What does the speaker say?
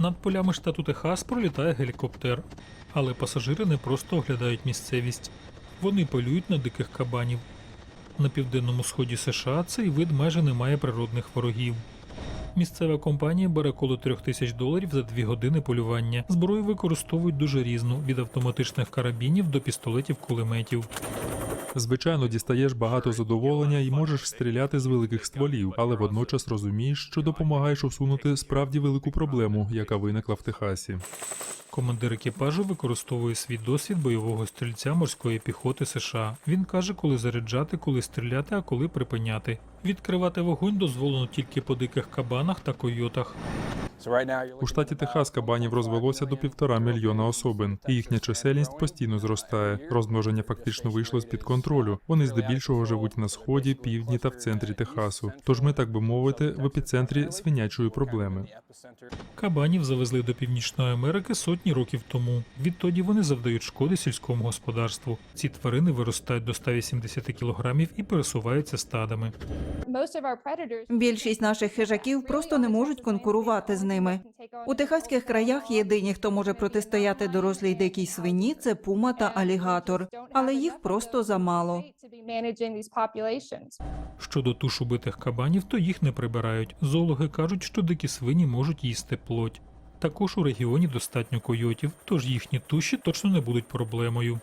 Над полями штату Техас пролітає гелікоптер, але пасажири не просто оглядають місцевість, вони полюють на диких кабанів. На південному сході США цей вид майже не має природних ворогів. Місцева компанія бере коло трьох тисяч доларів за дві години полювання. Зброю використовують дуже різну від автоматичних карабінів до пістолетів кулеметів. Звичайно, дістаєш багато задоволення і можеш стріляти з великих стволів, але водночас розумієш, що допомагаєш усунути справді велику проблему, яка виникла в Техасі. Командир екіпажу використовує свій досвід бойового стрільця морської піхоти США. Він каже, коли заряджати, коли стріляти, а коли припиняти. Відкривати вогонь дозволено тільки по диких кабанах та койотах. У штаті Техас кабанів розвелося до півтора мільйона особин, і їхня чисельність постійно зростає. Розмноження фактично вийшло з під контролю. Вони здебільшого живуть на сході, півдні та в центрі Техасу. Тож ми, так би мовити, в епіцентрі свинячої проблеми. Кабанів завезли до Північної Америки сотні років тому. Відтоді вони завдають шкоди сільському господарству. Ці тварини виростають до 180 кілограмів і пересуваються стадами. Більшість наших хижаків просто не можуть конкурувати з ними. У техаських краях єдині, хто може протистояти дорослій дикій свині, це пума та алігатор, але їх просто замало. Щодо туш убитих кабанів, то їх не прибирають. Зоологи кажуть, що дикі свині можуть їсти плоть. Також у регіоні достатньо койотів, тож їхні туші точно не будуть проблемою.